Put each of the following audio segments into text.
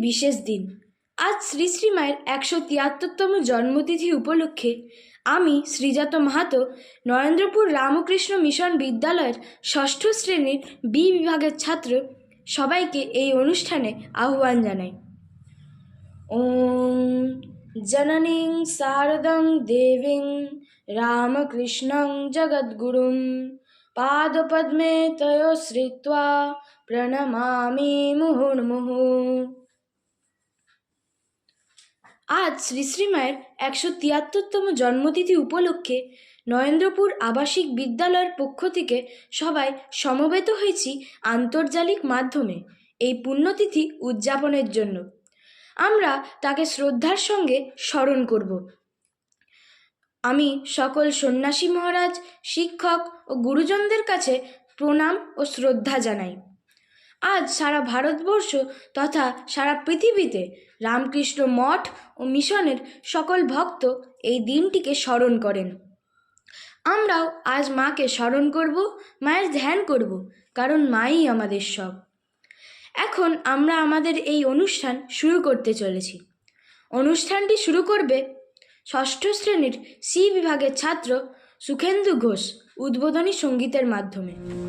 বিশেষ দিন। আজ শ্রী শ্রী মায়ের একশো তিয়াত্তরতম জন্মতিথি উপলক্ষে আমি শ্রীজাত মাহাতো নরেন্দ্রপুর রামকৃষ্ণ মিশন বিদ্যালয়ের ষষ্ঠ শ্রেণির বি বিভাগের ছাত্র সবাইকে এই অনুষ্ঠানে আহ্বান জানাই। ওম জননীং শারদং দেবীং রামকৃষ্ণং জগদ্গুরুং পাদপদ্মে তয় শ্রিত্বা প্রণমামি মুহুর্মুহু। আজ শ্রী শ্রী মায়ের একশো তিয়াত্তরতম জন্মতিথি উপলক্ষে নরেন্দ্রপুর আবাসিক বিদ্যালয়ের পক্ষ থেকে সবাই সমবেত হয়েছি আন্তর্জালিক মাধ্যমে এই পুণ্যতিথি উদযাপনের জন্য। আমরা তাকে শ্রদ্ধার সঙ্গে স্মরণ করব। আমি সকল সন্ন্যাসী মহারাজ, শিক্ষক ও গুরুজনদের কাছে প্রণাম ও শ্রদ্ধা জানাই। আজ সারা ভারতবর্ষ তথা সারা পৃথিবীতে রামকৃষ্ণ মঠ ও মিশনের সকল ভক্ত এই দিনটিকে স্মরণ করেন। আমরাও আজ মাকে স্মরণ করব, মায়ের ধ্যান করব, কারণ মাই আমাদের সব। এখন আমরা আমাদের এই অনুষ্ঠান শুরু করতে চলেছি। অনুষ্ঠানটি শুরু করবে ষষ্ঠ শ্রেণির সি বিভাগের ছাত্র সুখেন্দু ঘোষ, উদ্বোধনী সঙ্গীতের মাধ্যমে।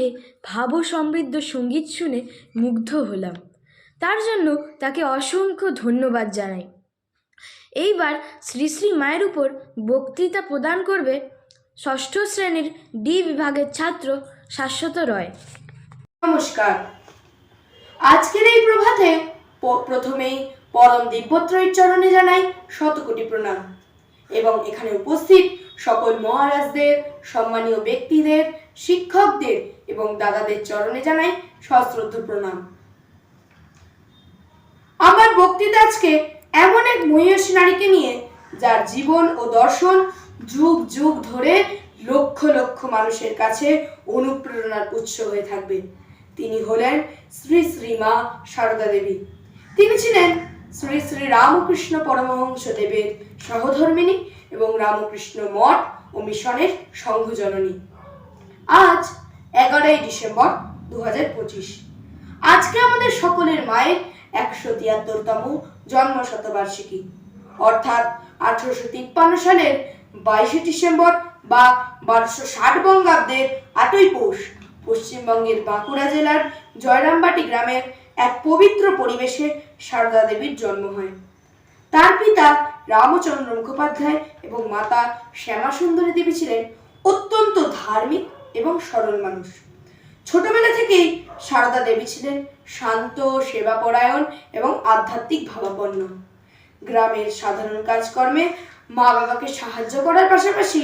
কণ্ঠে ভাবসমৃদ্ধ সংগীত শুনে মুগ্ধ হলাম। তার জন্য তাকে অসংখ্য ধন্যবাদ জানাই। এইবার শ্রী শ্রী মায়ের উপর বক্তৃতা প্রদান করবে ষষ্ঠ শ্রেণির ডি বিভাগের ছাত্র শাশ্বত রয়। নমস্কার। আজকের এই প্রভাতে প্রথমেই পরম দিব্যত্রয়ের চরণে জানাই শতকোটি প্রণাম এবং এখানে উপস্থিত সকল মহারাজদের, সম্মানীয় ব্যক্তিদের, শিক্ষকদের এবং দাদাদের চরণে জানাই সশ্রদ্ধ প্রণাম। আমার বক্তৃতা আজকে এমন এক মহিষী নারীকে নিয়ে, যার জীবন ও দর্শন যুগ যুগ ধরে লক্ষ লক্ষ মানুষের কাছে অনুপ্রেরণার উৎস হয়ে থাকবে। তিনি হলেন শ্রী শ্রী মা সারদা দেবী। তিনি ছিলেন শ্রী শ্রী রামকৃষ্ণ পরমহংস দেবের সহধর্মিনী এবং রামকৃষ্ণ মঠ ও মিশনের সংঘজননী। আজ এগারোই ডিসেম্বর দু আজকে আমাদের সকলের মায়ের একশো তিয়াত্তরতম জন্ম শতবার্ষিকী অর্থাৎ আঠারোশো তিপ্পান্ন সালের বাইশে ডিসেম্বর বা বারোশো ষাট বঙ্গাব্দের আটই পৌষ পশ্চিমবঙ্গের বাঁকুড়া জেলার জয়রামবাটি গ্রামের এক পবিত্র পরিবেশে সারদা দেবীর জন্ম হয়। তার পিতা রামচন্দ্র মুখোপাধ্যায় এবং মাতা শ্যামাসুন্দরী দেবী ছিলেন অত্যন্ত ধার্মিক এবং সরল মানুষ। ছোটবেলা থেকেই সারদা দেবী ছিলেন শান্ত, সেবাপরায়ণ এবং আধ্যাত্মিক ভাবাপন্ন। গ্রামের সাধারণ কাজকর্মে মা বাবাকে সাহায্য করার পাশাপাশি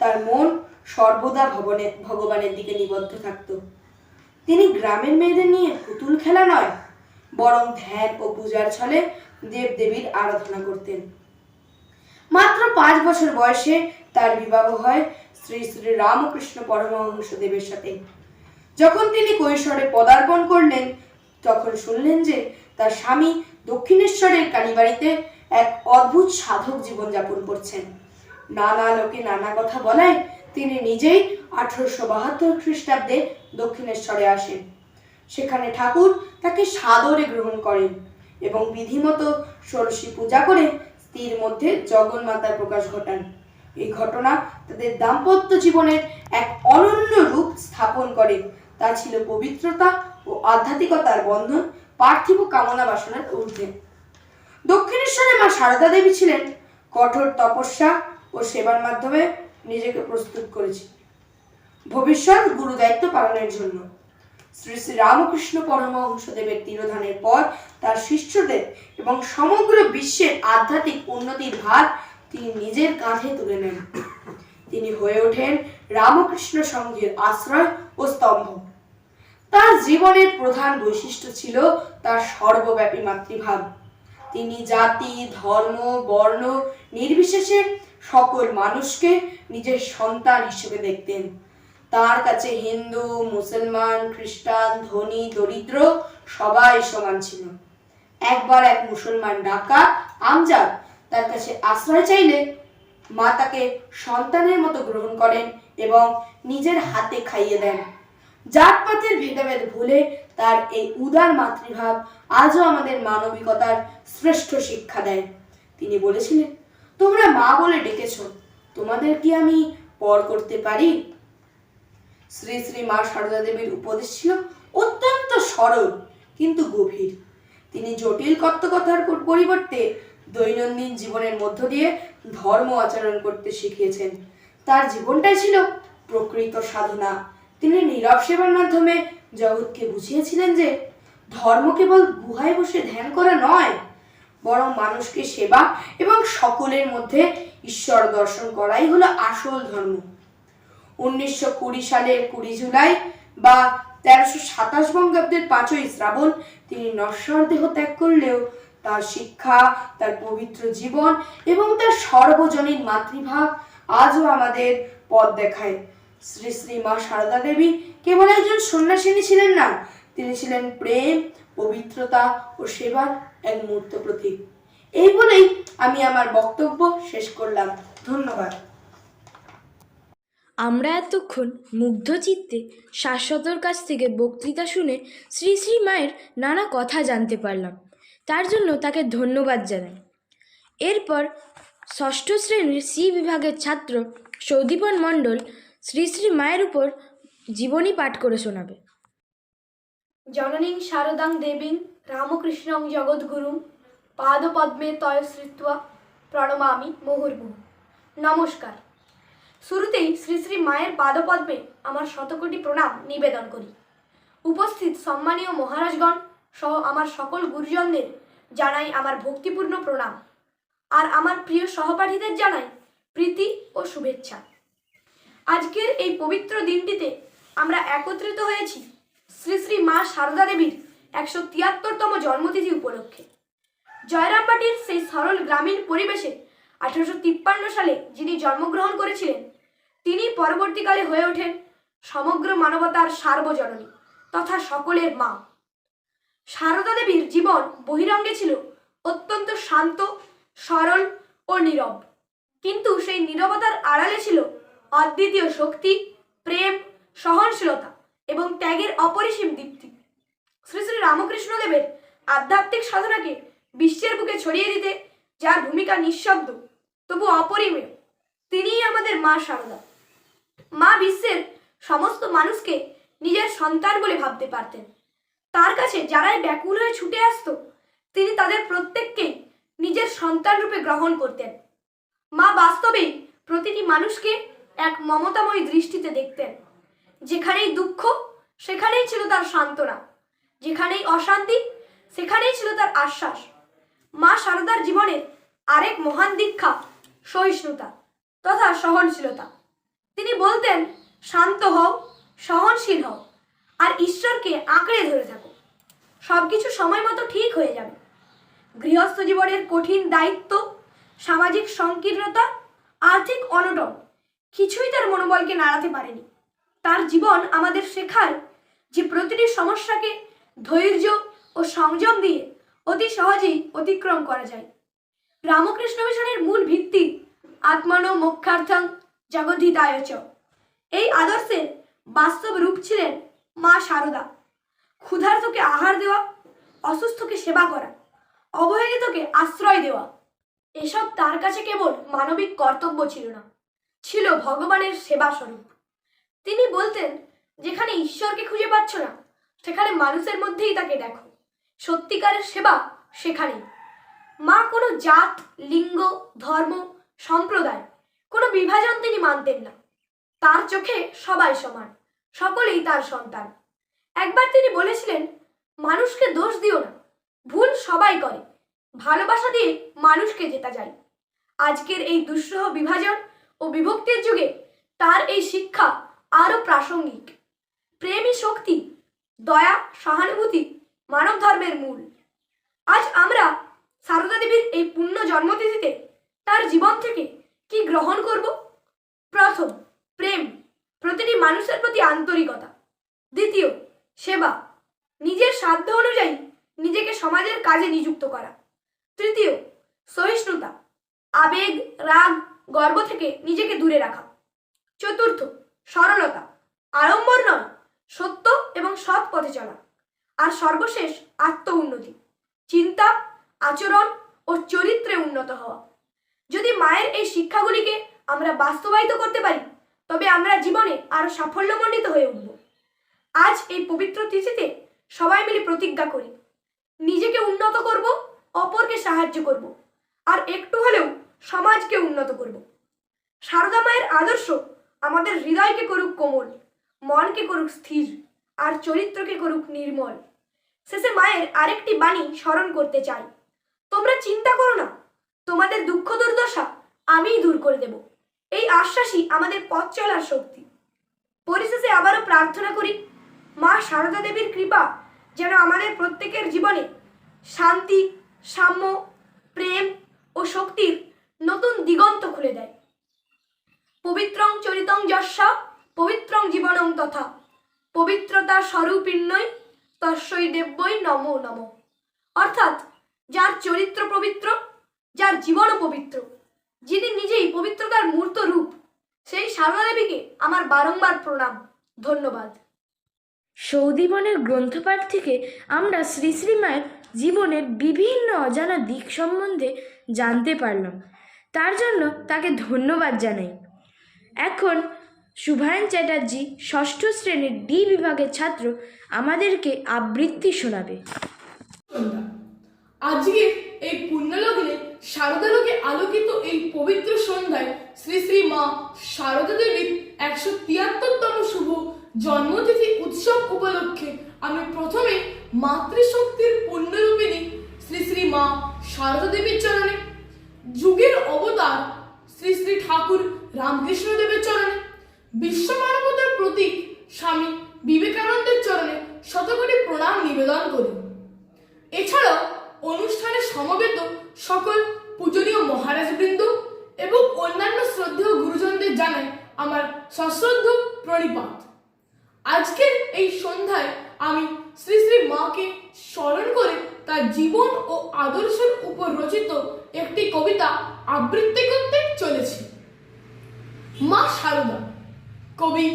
তার মন সর্বদা ভবনে, ভগবানের দিকে নিবদ্ধ থাকত। তিনি গ্রামের মেয়েদের নিয়ে পুতুল খেলা নয়, বরং ধ্যান ও পূজার ছলে দেবদেবীর আরাধনা করতেন। মাত্র পাঁচ বছর বয়সে তার বিবাহ হয় শ্রী শ্রী রামকৃষ্ণ পরমহংস দেবের সাথে। যখন তিনি কৈশোরে পদার্পণ করলেন, তখন শুনলেন যে তার স্বামী দক্ষিণেশ্বরের কালীবাড়িতে এক অদ্ভুত সাধক জীবনযাপন করছেন। নানা লোকে নানা কথা বলায় তিনি নিজেই আঠারোশো বাহাত্তর খ্রিস্টাব্দে দক্ষিণেশ্বরে আসেন। সেখানে ঠাকুর তাকে সাদরে গ্রহণ করেন এবং বিধিমতো ষোড়শী পূজা করে স্ত্রীর মধ্যে জগন্মাতার প্রকাশ ঘটান। এই ঘটনা তাদের দাম্পত্য জীবনের এক অনন্য রূপ স্থাপন করে। তা ছিল পবিত্রতা ও আধ্যাত্মিকতার বন্ধন, পার্থিব কামনা বাসনার ঊর্ধ্বে। দক্ষিণেশ্বরে মা সারদা দেবী ছিলেন কঠোর তপস্যা ও সেবার মাধ্যমে নিজেকে প্রস্তুত করেছে ভবিষ্যৎ গুরু দায়িত্ব পালনের জন্য শ্রী শ্রী রামকৃষ্ণ পরমহংসদেবের তিরোধানের পর তার শিষ্যদের এবং সমগ্র বিশ্বের আধ্যাত্মিক উন্নতির ভার তিনি নিজের কাঁধে তুলে নেন। তিনি হয়ে ওঠেন রামকৃষ্ণ সংঘের আশ্রয় ও স্তম্ভ। তার জীবনের প্রধান বৈশিষ্ট্য ছিল তার সর্বব্যাপী মাতৃভাব। তিনি জাতি, ধর্ম, বর্ণ নির্বিশেষে সকল মানুষকে নিজের সন্তান হিসেবে দেখতেন। তার কাছে হিন্দু, মুসলমান, খ্রিস্টান, ধনী, দরিদ্র সবাই সমান ছিল। একবার এক মুসলমান ডাকা আমজাদ তার কাছে আশ্রয় চাইলে মা তাকে সন্তানের মতো গ্রহণ করেন এবং নিজের হাতে খাইয়ে দেন। জাতপাতের ভেদাভেদ ভুলে তার এই উদার মাতৃভাব আজও আমাদের মানবিকতার শ্রেষ্ঠ শিক্ষা দেয়। তিনি বলেছিলেন, তোমরা মা বলে ডেকেছ, তোমাদের কি আমি পর করতে পারি? শ্রী শ্রী মা সারদা দেবীর উপদেশ ছিল অত্যন্ত সরল কিন্তু গভীর। তিনি জটিল কর্তকথার পরিবর্তে দৈনন্দিন জীবনের মধ্য দিয়ে ধর্ম আচরণ করতে শিখিয়েছেন। তার জীবনটাই ছিল প্রকৃত সাধনা। তিনি নীরব সেবার মাধ্যমে জগৎকে বুঝিয়েছিলেন যে ধর্ম কেবল গুহায় বসে ধ্যান করা নয়, বরং মানুষকে সেবা এবং সকলের মধ্যে ঈশ্বর দর্শন করাই হলো আসল ধর্ম। উনিশশো কুড়ি সালের কুড়ি জুলাই বা তেরোশো সাতাশ বঙ্গাব্দের পাঁচই শ্রাবণ তিনি নশ্বর দেহ ত্যাগ করলেও তার শিক্ষা, তার পবিত্র জীবন এবং তার সর্বজনীন মাতৃভাব আজও আমাদের পথ দেখায়। শ্রী শ্রী মা সারদা দেবী কেবল একজন সন্ন্যাসিনী ছিলেন না, তিনি ছিলেন প্রেম, পবিত্রতা ও সেবার এক মূর্ত প্রতীক। এই বলেই আমি আমার বক্তব্য শেষ করলাম। ধন্যবাদ। আমরা এতক্ষণ মুগ্ধ চিত্তে শাশ্বতর কাছ থেকে বক্তৃতা শুনে শ্রী শ্রী মায়ের নানা কথা জানতে পারলাম। তার জন্য তাকে ধন্যবাদ জানাই। এরপর ষষ্ঠ শ্রেণির সি বিভাগের ছাত্র সৌদীপন মণ্ডল শ্রী শ্রী মায়ের উপর জীবনী পাঠ করে শোনাবে। জননীং শারদাং দেবীং রামকৃষ্ণং জগদ্গুরুং পাদপদ্মে তয়শ্রিত্বা প্রণমামি মুহুর্মুহ। নমস্কার। শুরুতেই শ্রী শ্রী মায়ের পাদপদ্মে আমার শতকোটি প্রণাম নিবেদন করি। উপস্থিত সম্মানীয় মহারাজগণ সহ আমার সকল গুরুজনদের জানাই আমার ভক্তিপূর্ণ প্রণাম। আর আমার প্রিয় সহপাঠীদের জানাই প্রীতি ও শুভেচ্ছা। আজকের এই পবিত্র দিনটিতে আমরা একত্রিত হয়েছি শ্রী শ্রী মা সারদা দেবীর একশো তিয়াত্তরতম জন্মতিথি উপলক্ষে। জয়রামবাটির সেই সরল গ্রামীণ পরিবেশে আঠারোশো তিপ্পান্ন সালে যিনি জন্মগ্রহণ করেছিলেন, তিনি পরবর্তীকালে হয়ে ওঠেন সমগ্র মানবতার সার্বজননী তথা সকলের মা। সারদা দেবীর জীবন বহিরঙ্গে ছিল অত্যন্ত শান্ত, সরল ও নীরব। কিন্তু সেই নীরবতার আড়ালে ছিল অদ্বিতীয় শক্তি, প্রেম, সহনশীলতা এবং ত্যাগের অপরিসীম দীপ্তি। শ্রী শ্রী রামকৃষ্ণ দেবের আধ্যাত্মিক সাধনাকে বিশ্বের বুকে ছড়িয়ে দিতে যার ভূমিকা নিঃশব্দ, তবু অপরিমেয়, তিনিই আমাদের মা সারদা। মা বিশ্বের সমস্ত মানুষকে নিজের সন্তান বলে ভাবতে পারতেন। তার কাছে যারাই ব্যাকুল হয়ে ছুটে আসতো, তিনি তাদের প্রত্যেককে নিজের সন্তান রূপে গ্রহণ করতেন। মা বাস্তবেই প্রতিটি মানুষকে এক মমতাময় দৃষ্টিতে দেখতেন। যেখানেই দুঃখ, সেখানেই ছিল তার সান্ত্বনা। যেখানেই অশান্তি, সেখানেই ছিল তার আশ্বাস। মা সারদার জীবনের আরেক মহান দীক্ষা, সহিষ্ণুতা তথা সহনশীলতা। তিনি বলতেন, শান্ত হও, সহনশীল হও। আর ঈশ্বরকে আঁকড়ে ধরে থাকো। সব কিছু সময় মতো ঠিক হয়ে যাবে। গৃহস্থ জীবনের কঠিন দায়িত্ব, সামাজিক সংকীর্ণতা, আর্থিক অনটন, কিছুই তার মনোবলকে নাড়াতে পারেনি। তার জীবন আমাদের শেখায় যে প্রতিটি সমস্যাকে ধৈর্য ও সংযম দিয়ে অতি সহজেই অতিক্রম করা যায়। রামকৃষ্ণ মিশনের মূল ভিত্তি আত্মন মোক্ষার্থং জগদ্ধিতায় চ। এই আদর্শের বাস্তব রূপ ছিলেন মা শারদা ক্ষুধার্তকে আহার দেওয়া, অসুস্থকে সেবা করা, অবহেলিতকে আশ্রয় দেওয়া, এসব তার কাছে কেবল মানবিক কর্তব্য ছিল না, ছিল ভগবানের সেবা স্বরূপ। তিনি বলতেন, যেখানে ঈশ্বরকে খুঁজে পাচ্ছ না, সেখানে মানুষের মধ্যেই তাকে দেখো, সত্যিকারের সেবা সেখানেই। মা কোনো জাত, লিঙ্গ, ধর্ম, সম্প্রদায়, কোনো বিভাজন তিনি মানতেন না, তার চোখে সবাই সমান। সকলেই তার সন্তান। একবার তিনি বলেছিলেন, মানুষকে দোষ দিও না, ভুল সবাই করে, ভালোবাসা দিয়ে মানুষকে জেতা যায়। আজকের এই দুঃসহ বিভাজন ও বিভক্তির যুগে তার এই শিক্ষা আরও প্রাসঙ্গিক। প্রেমই শক্তি, দয়া, সহানুভূতি মানব ধর্মের মূল। আজ আমরা সারদা দেবীর এই পুণ্য জন্মতিথিতে তার জীবন থেকে কি গ্রহণ করব? প্রথম, প্রেম। প্রতিটি মানুষের প্রতি আন্তরিকতা। দ্বিতীয়, সেবা। নিজের সাধ্য অনুযায়ী নিজেকে সমাজের কাজে নিযুক্ত করা। তৃতীয়, সহিষ্ণুতা। আবেগ, রাগ, গর্ব থেকে নিজেকে দূরে রাখা। চতুর্থ, সরলতা। আড়ম্বর নয়, সত্য এবং সৎ পথে চলা। আর সর্বশেষ, আত্ম উন্নতি। চিন্তা, আচরণ ও চরিত্রে উন্নত হওয়া। যদি মায়ের এই শিক্ষাগুলিকে আমরা বাস্তবায়িত করতে পারি তবে আমরা জীবনে আরও সাফল্যমণ্ডিত হয়ে উঠব। আজ এই পবিত্র তিথিতে সবাই মিলে প্রতিজ্ঞা করি, নিজেকে উন্নত করব, অপরকে সাহায্য করব, আর একটু হলেও সমাজকে উন্নত করব। সারদা মায়ের আদর্শ আমাদের হৃদয়কে করুক কোমল, মনকে করুক স্থির, আর চরিত্রকে করুক নির্মল। শেষে মায়ের আরেকটি বাণী স্মরণ করতে চাই। তোমরা চিন্তা করো না, তোমাদের দুঃখ দুর্দশা আমিই দূর করে দেব। এই আশ্বাসই আমাদের পথ চলার শক্তি। পরিশেষে আবারও প্রার্থনা করি, মা সারদা দেবীর কৃপা যেন আমাদের প্রত্যেকের জীবনে শান্তি, সাম্য, প্রেম ও শক্তির নতুন দিগন্ত খুলে দেয়। পবিত্রং চরিতং যস্যা পবিত্রং জীবনং তথা। পবিত্রতা স্বরূপিণ্যই তস্যই দেব্যই নমো নম। অর্থাৎ, যার চরিত্র পবিত্র, যার জীবন পবিত্র, যিনি পবিত্রতার মূর্ত রূপ। সেই সারদা দেবীকে আমার বারংবার প্রণাম। ধন্যবাদ। সৌদিবনের গ্রন্থপাঠ থেকে আমরা শ্রী শ্রীমায়ের জীবনের বিভিন্ন অজানা দিক সম্বন্ধে জানতে পারলাম। তার জন্য তাকে ধন্যবাদ জানাই। এখন শুভায়ন চ্যাটার্জি ষষ্ঠ শ্রেণির ডি বিভাগের ছাত্র আমাদেরকে আবৃত্তি শোনাবে। আজকে এই পুণ্যলগ্নে শারদালোকে আলোকিত এই পবিত্র সন্ধ্যায় শ্রী শ্রী মা শারদা দেবীর একশো তিয়াত্তরতম শুভ জন্মতিথি উৎসব উপলক্ষে আমি প্রথমে মাতৃশক্তির পুণ্যরূপিণী শ্রী শ্রী মা শারদা দেবীর চরণে, যুগের অবতার শ্রী শ্রী ঠাকুর রামকৃষ্ণ দেবের চরণে বিশ্ব মানবতার প্রতীক স্বামী বিবেকানন্দের চরণে শতকোটি প্রণাম নিবেদন করি। এছাড়াও অনুষ্ঠানে সমবেত সকল পূজনীয় মহারাজবৃন্দ এবং অন্যান্য শ্রদ্ধেয় গুরুজনদের জানাই আমার সশ্রদ্ধ প্রণিপাত। আজকের এই সন্ধ্যায় আমি শ্রী শ্রী মাকে স্মরণ করে তার জীবন ও আদর্শের উপর রচিত একটি কবিতা আবৃত্তি করতে চলেছি। মা শারদা কবি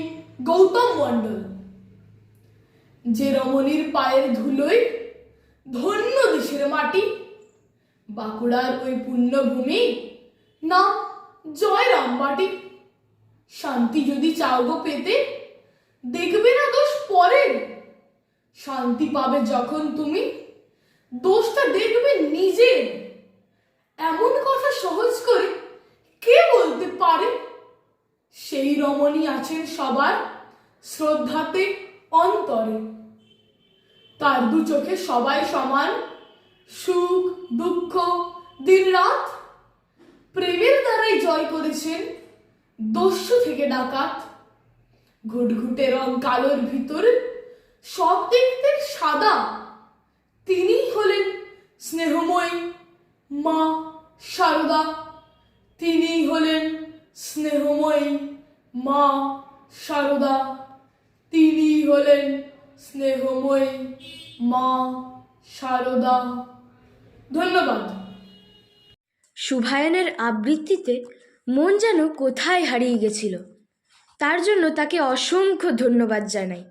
গৌতম মণ্ডল। যে রমণীর পায়ের ধুলোয় ধন্য দেশের মাটি, বাঁকুড়ার ওই পুণ্যভূমি না জয় রামবাটি শান্তি যদি চাও গো পেতে, দেখবে না দোষ পরের। শান্তি পাবে যখন তুমি, দোষটা দেখবে নিজে এমন কথা সহজ করে কে বলতে পারে? সেই রমণী আছেন সবার শ্রদ্ধাতে অন্তরে। তার দু চোখে সবাই সমান, সুখ, দুঃখ, দিন, রাত। প্রেমের দ্বারাই জয় করেছেন দস্যু থেকে ডাকাত। ঘুটঘুটে রং কালোর ভিতর, সব দেখতে সাদা। তিনি হলেন স্নেহময়ী মা সারদা। তিনি হলেন স্নেহময়ী মা সারদা। তিনি হলেন স্নেহময়ী মা সারদা। ধন্যবাদ। শুভায়নের আবৃত্তিতে মন যেন কোথায় হারিয়ে গেছিল। তার জন্য তাকে অসংখ্য ধন্যবাদ জানাই।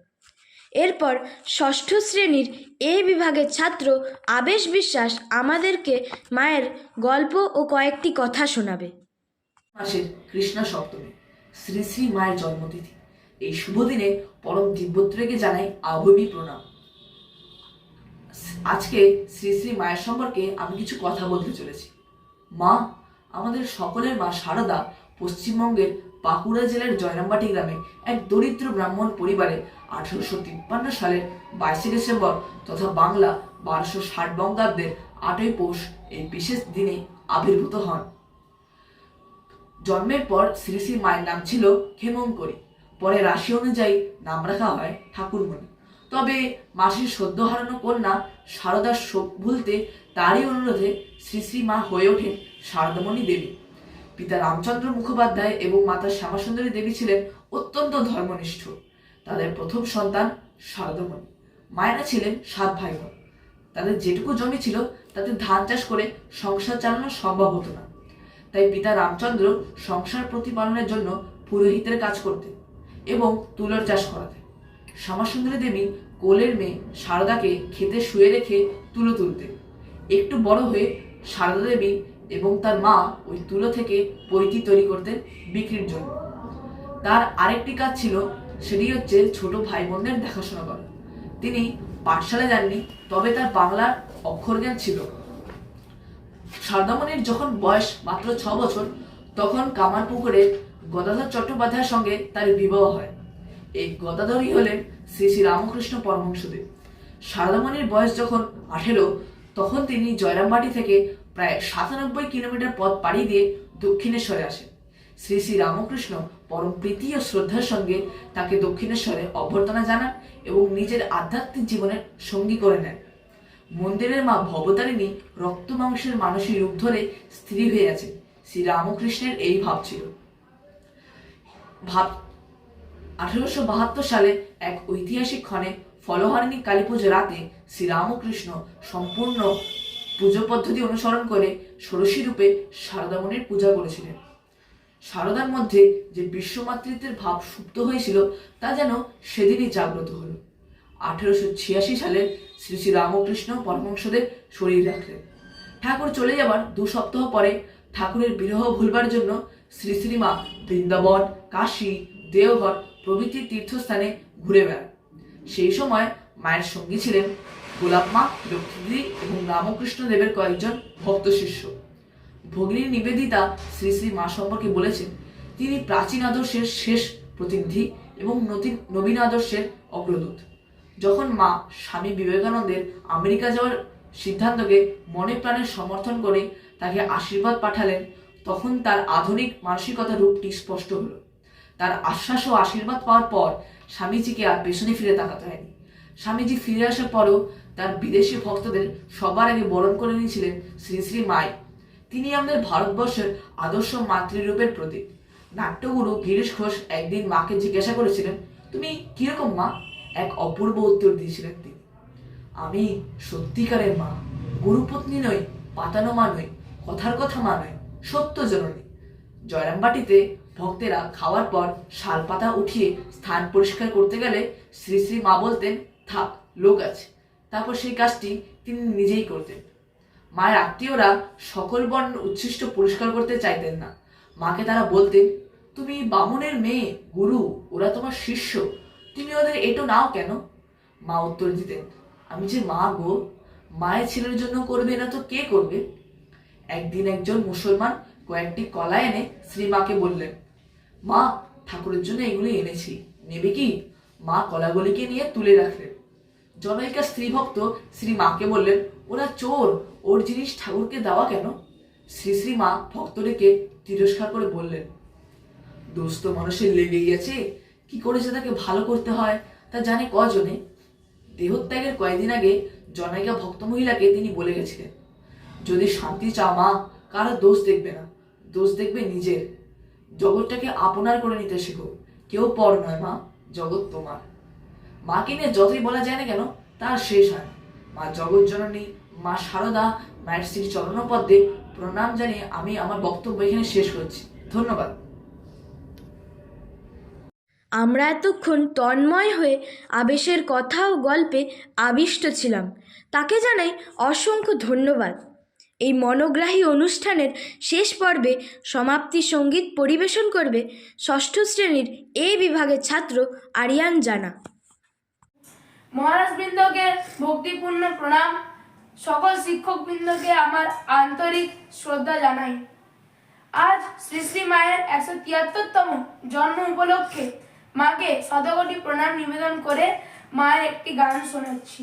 এরপর ষষ্ঠ শ্রেণির এ বিভাগের ছাত্র আবেশ বিশ্বাস আমাদেরকে মায়ের গল্প ও কয়েকটি কথা শোনাবে। মাসের কৃষ্ণা সপ্তমী, শ্রী শ্রী মায়ের জন্মতিথি। এই শুভ দিনে পরম দিব্যত্রকে জানাই আভূমি প্রণাম। আজকে শ্রী শ্রী মায়ের সম্পর্কে আমি কিছু কথা বলতে চলেছি। মা আমাদের সকলের মা সারদা পশ্চিমবঙ্গের বাঁকুড়া জেলার জয়রামবাটি গ্রামে এক দরিদ্র ব্রাহ্মণ পরিবারে আঠারোশো তিপ্পান্ন সালের বাইশে ডিসেম্বর তথা বাংলা বারোশো ষাট বঙ্গাব্দের আটই পৌষ এই বিশেষ দিনে আবির্ভূত হন। জন্মের পর শ্রী শ্রী মায়ের নাম ছিল ক্ষেমঙ্করী পরে রাশি অনুযায়ী নাম রাখা হয় ঠাকুরমণি। তবে মাসির সদ্য হারানো কন্যা শারদার শোক ভুলতে তারই অনুরোধে শ্রী শ্রী মা হয়ে ওঠেন শারদামণি দেবী। পিতা রামচন্দ্র মুখোপাধ্যায় এবং মাতা শ্যামাসুন্দরী দেবী ছিলেন অত্যন্ত ধর্মনিষ্ঠ। তাদের প্রথম সন্তান শারদামণি। মায়েরা ছিলেন সাত ভাই বোন তাদের যেটুকু জমি ছিল, তাতে ধান চাষ করে সংসার চালানো সম্ভব হতো না। তাই পিতা রামচন্দ্র সংসার প্রতিপালনের জন্য পুরোহিতের কাজ করতেন এবং তুলোর চাষ করাতেন। শ্যামাসুন্দরী দেবী কোলের মেয়ে সারদাকে খেতে শুয়ে রেখে তুলো তুলতেন একটু বড় হয়ে সারদা দেবী এবং তার মা ওই তুলো থেকে পৈতি তৈরি করতেন বিক্রির জন্য। তার আরেকটি কাজ ছিল, সেটি হচ্ছে ছোট ভাই বোনদের দেখাশোনা করা। তিনি পাঠশালায় যাননি, তবে তার বাংলার অক্ষর জ্ঞান ছিল। সারদামণির যখন বয়স মাত্র ছ বছর, তখন কামারপুকুরে গদাধর চট্টোপাধ্যায়ের সঙ্গে তার বিবাহ হয়। এই গদাধরই হলেন শ্রী শ্রী রামকৃষ্ণ পরমহংসদেব। সারদামণির বয়স যখন আঠেরো, তখন তিনি জয়রামবাটি থেকে প্রায় সাতানব্বই কিলোমিটার পথ পাড়ি দিয়ে দক্ষিণেশ্বরে আসেন। শ্রী শ্রী রামকৃষ্ণ পরম প্রীতি ও শ্রদ্ধার সঙ্গে তাকে দক্ষিণেশ্বরে অভ্যর্থনা জানান এবং নিজের আধ্যাত্মিক জীবনের সঙ্গী করে নেন। মন্দিরের মা ভবতারিণী রক্ত মাংসের মানসী রূপ ধরে স্থির হয়ে আছে শ্রী রামকৃষ্ণের এই ভাব ছিল। ভাব আঠারোশো বাহাত্তর সালে এক ঐতিহাসিক ক্ষণে ফলহারিণী কালী পুজো রাতে শ্রীরামকৃষ্ণ সম্পূর্ণ পুজো পদ্ধতি অনুসরণ করে ষোড়শী রূপে শারদামণির পূজা করেছিলেন। শারদার মধ্যে যে বিশ্বমাতৃত্বের ভাব সুপ্ত হয়েছিল, তা যেন সেদিনই জাগ্রত হল। আঠেরোশো ছিয়াশি সালে শ্রী শ্রী রামকৃষ্ণ পরমহংসদেব শরীর রাখলেন। ঠাকুর চলে যাবার দু সপ্তাহ পরে ঠাকুরের বিরহ ভুলবার জন্য শ্রী শ্রীমা বৃন্দাবন, কাশী, দেওঘর প্রভৃতি তীর্থস্থানে ঘুরে বেড়ান সেই সময় মায়ের সঙ্গী ছিলেন গোলাপ মা, লক্ষ্মীদি এবং রামকৃষ্ণ দেবের কয়েকজন ভক্ত শিষ্য। ভগিনী নিবেদিতা শ্রী শ্রী মা সম্পর্কে বলেছেন, তিনি প্রাচীন আদর্শের শেষ প্রতিনিধি এবং নতুন নবীন আদর্শের অগ্রদূত। যখন মা স্বামী বিবেকানন্দের আমেরিকা যাওয়ার সিদ্ধান্তকে মনে প্রাণে সমর্থন করে তাকে আশীর্বাদ পাঠালেন, তখন তার আধুনিক মানসিকতার রূপটি স্পষ্ট হলো। তার আশ্বাস ও আশীর্বাদ পাওয়ার পর স্বামীজিকে আর পেছনে ফিরে তাকাতে হয়নি। স্বামীজি ফিরে আসার পরও তার বিদেশি ভক্তদের সবার আগে বরণ করে নিয়েছিলেন শ্রী শ্রী মাই। তিনি আমাদের ভারতবর্ষের আদর্শ মাতৃরূপের প্রতীক। নাট্যগুরু গিরিশ ঘোষ একদিন মাকে জিজ্ঞাসা করেছিলেন, তুমি কীরকম মা? এক অপূর্ব উত্তর দিয়েছিলেন তিনি। আমি সত্যিকারের মা। গুরুপত্নী নই, পাতানো মা নই, কথার কথা মা নই সত্য জননী। জয়রামবাটিতে ভক্তেরা খাওয়ার পর শাল পাতা উঠিয়ে স্থান পরিষ্কার করতে গেলে শ্রী শ্রী মা বলতেন, থাক, লোক আছে। তারপর সেই কাজটি তিনি নিজেই করতেন। মায়ের আত্মীয়রা সকল বর্ণ উচ্ছিষ্ট পরিষ্কার করতে চাইতেন না। মাকে তারা বলতেন, তুমি বামুনের মেয়ে, গুরু, ওরা তোমার শিষ্য। তুমি ওদের এটো নাও কেন? মা উত্তর দিতেন, আমি যে মা গো, মায়ের ছেলের জন্য করবে না তো কে করবে? একদিন একজন মুসলমান কয়েকটি কলা এনে শ্রীমাকে বললেন মা, ঠাকুরের জন্য এগুলি এনেছি। নেবে কি? মা কলাগুলিকে নিয়ে তুলে রাখলেন। জনৈকা স্ত্রী ভক্ত শ্রী মাকে বললেন, ওরা চোর, ওর জিনিস ঠাকুরকে দেওয়া কেন? শ্রী শ্রী মা ভক্তটিকে তিরস্কার করে বললেন দোষ তো মানুষের লেগে গেছে। কি করে যে তাকে ভালো করতে হয়, তা জানে কজনে? দেহত্যাগের কয়েকদিন আগে জনৈকা ভক্ত মহিলাকে তিনি বলে গেছিলেন, যদি শান্তি চাও মা, কারও দোষ দেখবে না। দোষ দেখবে নিজের। জগৎটাকে আপনার করে নিতে শেখো। কেউ পর নয়, মা, জগৎ তোমার। মাকে নিয়ে যতই বলা যায় না কেন, তার শেষ হয় না। মা জগৎ জননী, মা সারদা, মায়ের শ্রী চরণপদ্মে প্রণাম জানিয়ে আমি আমার বক্তব্য এখানে শেষ করছি। ধন্যবাদ। আমরা এতক্ষণ তন্ময় হয়ে আবেশের কথা ও গল্পে আবিষ্ট ছিলাম। তাকে জানাই অসংখ্য ধন্যবাদ। এই মনোগ্রাহী অনুষ্ঠানের শেষ পর্বে সমাপ্তি সংগীত পরিবেশন করবে ষষ্ঠ শ্রেণির এ বিভাগের ছাত্র আরিয়ান জানা। মহারাজ বৃন্দকে ভক্তিপূর্ণ প্রণাম। সকল শিক্ষক বৃন্দকে আমার আন্তরিক শ্রদ্ধা জানাই। আজ শ্রী শ্রী মায়ের একশো তিয়াত্তরতম জন্ম উপলক্ষে মাকে শতকোটি প্রণাম নিবেদন করে মায়ের একটি গান শোনাচ্ছি।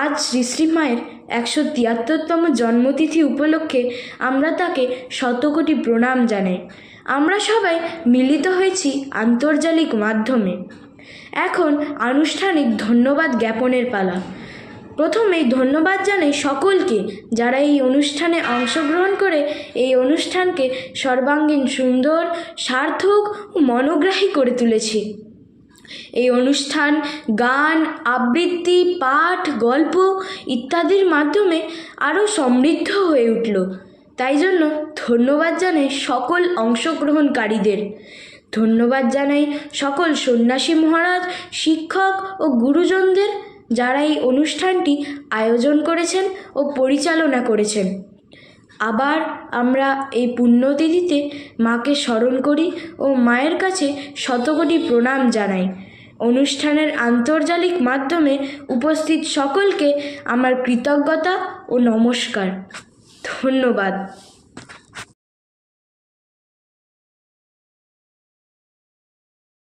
আজ শ্রী শ্রী মায়ের একশো তিয়াত্তরতম জন্মতিথি উপলক্ষে আমরা তাকে শতকোটি প্রণাম জানাই। আমরা সবাই মিলিত হয়েছি আন্তর্জালিক মাধ্যমে। এখন আনুষ্ঠানিক ধন্যবাদ জ্ঞাপনের পালা। প্রথমেই ধন্যবাদ জানাই সকলকে যারা এই অনুষ্ঠানে অংশগ্রহণ করে এই অনুষ্ঠানকে সর্বাঙ্গীন সুন্দর, সার্থক ও মনোগ্রাহী করে তুলেছে। এই অনুষ্ঠান, গান, আবৃত্তি, পাঠ, গল্প ইত্যাদির মাধ্যমে আরও সমৃদ্ধ হয়ে উঠল। তাই জন্য ধন্যবাদ জানাই সকল অংশগ্রহণকারীদের। ধন্যবাদ জানাই সকল সন্ন্যাসী মহারাজ, শিক্ষক ও গুরুজনদের যারা এই অনুষ্ঠানটি আয়োজন করেছেন ও পরিচালনা করেছেন। আবার আমরা এই পুণ্যতিথিতে মাকে স্মরণ করি ও মায়ের কাছে শতকোটি প্রণাম জানাই। অনুষ্ঠানের আন্তর্জালিক মাধ্যমে উপস্থিত সকলকে আমার কৃতজ্ঞতা ও নমস্কার। ধন্যবাদ।